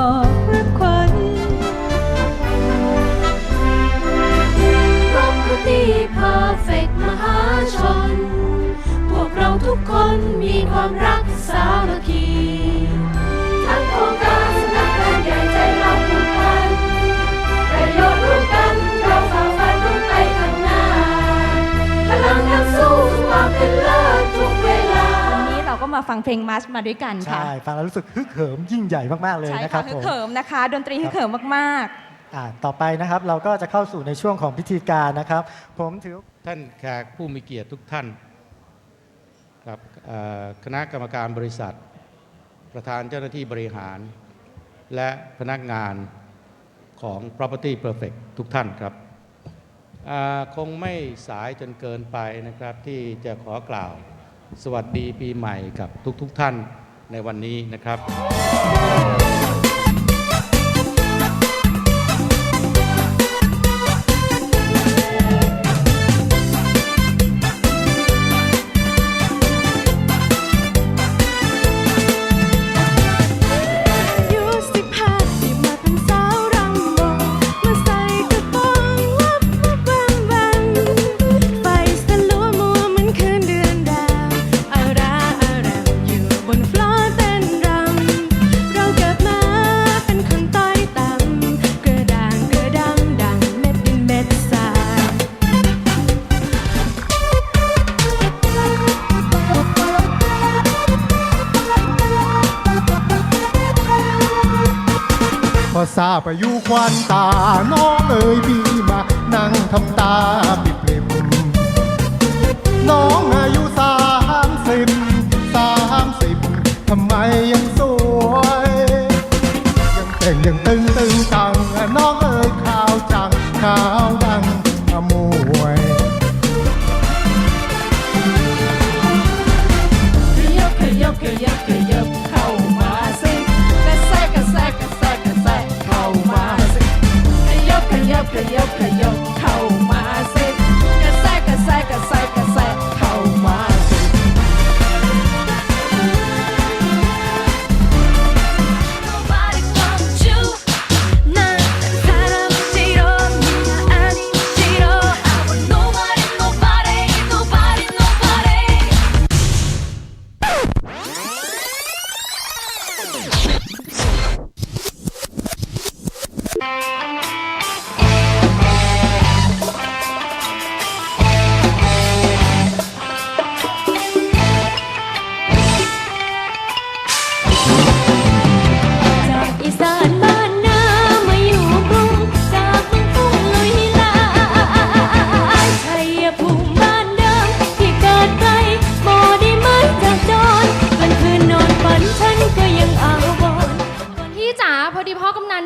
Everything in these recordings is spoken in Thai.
บ มาฟังเพลงมาร์ชมาด้วยกันค่ะ ใช่ ฟังแล้วรู้สึกฮึกเหิมยิ่งใหญ่มาก ๆ เลยใช่นะครัค่ะบฮึผกมเหิมนะคะ ดนตรีฮึกเหิมมากอ่าต่อไปนะครับเราก็จะเข้าสู่ในช่วงของพิธีการนะครับ ผมถือ ท่านแขกผู้มีเกียรติทุกท่านครับเอ่อคณะกรรมการบริษัท ประธานเจ้าหน้าที่บริหาร และพนักงานของ Property Perfect ทุกท่านครับอ่าคงไม่สายจนเกินไปนะครับที่จะขอกล่าว สวัสดีปีใหม่กับทุกๆทท่านในวันนี้นะครับ อทราบอายุควันตา น้องเอ๋ยพี่มา นั่งทำตาปิดปริมน้องอายุสามสิบสามสิบทำไมยังสวย ยังแต่งยังตึงตึงตังน้อง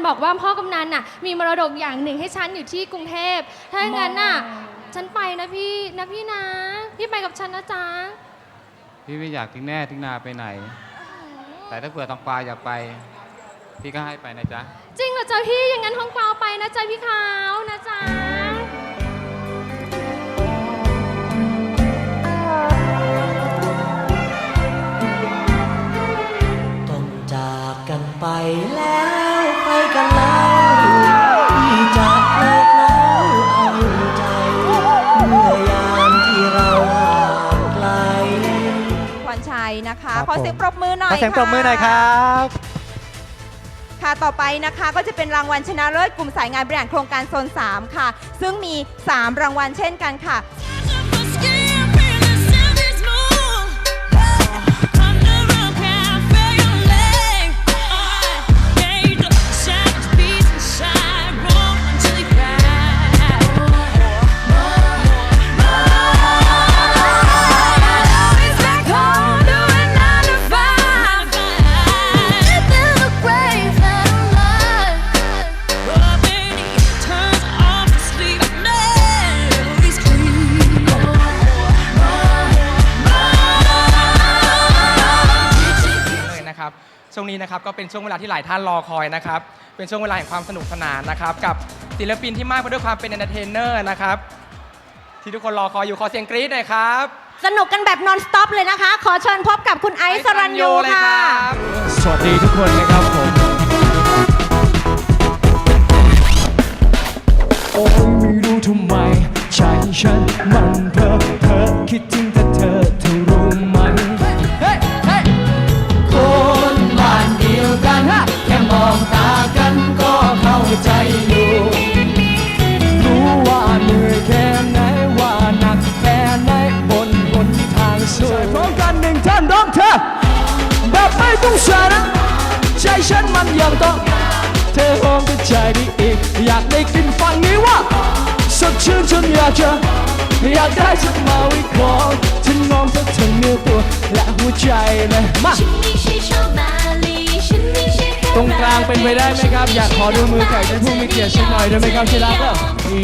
บอกว่าพ่อกำนันน่ะมีมรดกอย่างหนึ่งให้ฉันอยู่ที่กรุงเทพถ้าอย่างนั้นน่ะฉันไปนะพี่นะพี่นะ พี่ไปกับฉันนะจ๊ะพี่ไม่อยากทิ้งแน่ทิ้งนาไปไหน แต่ถ้าเผื่อตองปลาอยากไป พี่ก็ให้ไปนะจ๊ะ จริงเหรอจ๊ะพี่อย่างนั้นห้องเปล่าไปนะจ๊ะพี่ขาวนะจ๊ะ นชัยนะคะ ครับขอเสียงผม ปรบมือหน่อยขอเสียงค่ะปรบมือหน่อยครับ ค่ะต่อไปนะคะก็จะเป็นรางวัลชนะเลิศกลุ่มสายงานบริหารโครงการโซน 3 ค่ะ ซึ่งมี 3 รางวัลเช่นกันค่ะ ครับช่วงนี้นะครับก็เป็นช่วงเวลาที่หลายท่านรอคอยนะครับเป็นช่วงเวลาแห่งความสนุกสนานนะครับกับศิลปินที่มากไปด้วยความเป็นเอนเตอร์เทนเนอร์นะครับที่ทุกคนรอคอยอยู่ขอเสียงกรี๊ดหน่อยครับสนุกกันแบบนอนสต็อปเลยนะคะ ขอเชิญพบกับคุณไอซ์สรัญยูค่ะ สวัสดีทุกคนนะครับผมโอ้ยไม่รู้ทำไมใจฉันมันเพ้อเพ้อคิดถึงแต่เธอเธอากได้กินฟังนี้ว่าสดชื่นจนอยากจะอยากได้สักมาวิเคราะห์ฉันมองเธอทั้งเนื้อตัวและหัวใจเลยมาตรงกลางเป็นไปได้ไหมครับ อยากขอดูมือไก่เป็นผู้มีเกียรติสักหน่อยได้ไหมครับที่รักก็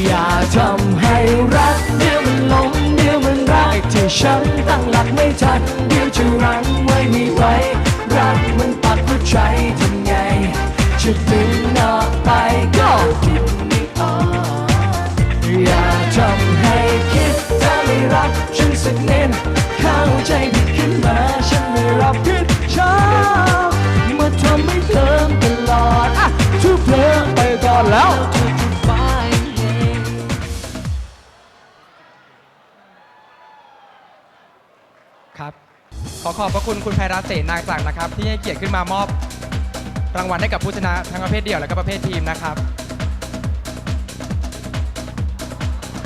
อย่าทำให้รักเดี๋ยวมันหลงเดี๋ยวมันรักที่ฉันตั้งหลักไม่ทันเดี๋ยวจะรั้งไว้ไม่ไหวรักมันปักหัวใจ ฉันไม่รับผิดชอบเมาทำให้เพิ่มตลอดอะทุกเพลิงไปก่อนแล้ว ครับ ขอขอบพระคุณคุณไพรัตเสนางศักดิ์นะครับ ที่ให้เกียรติขึ้นมามอบรางวัลให้กับผู้ชนะทั้งประเภทเดี่ยวและก็ประเภททีมนะครับ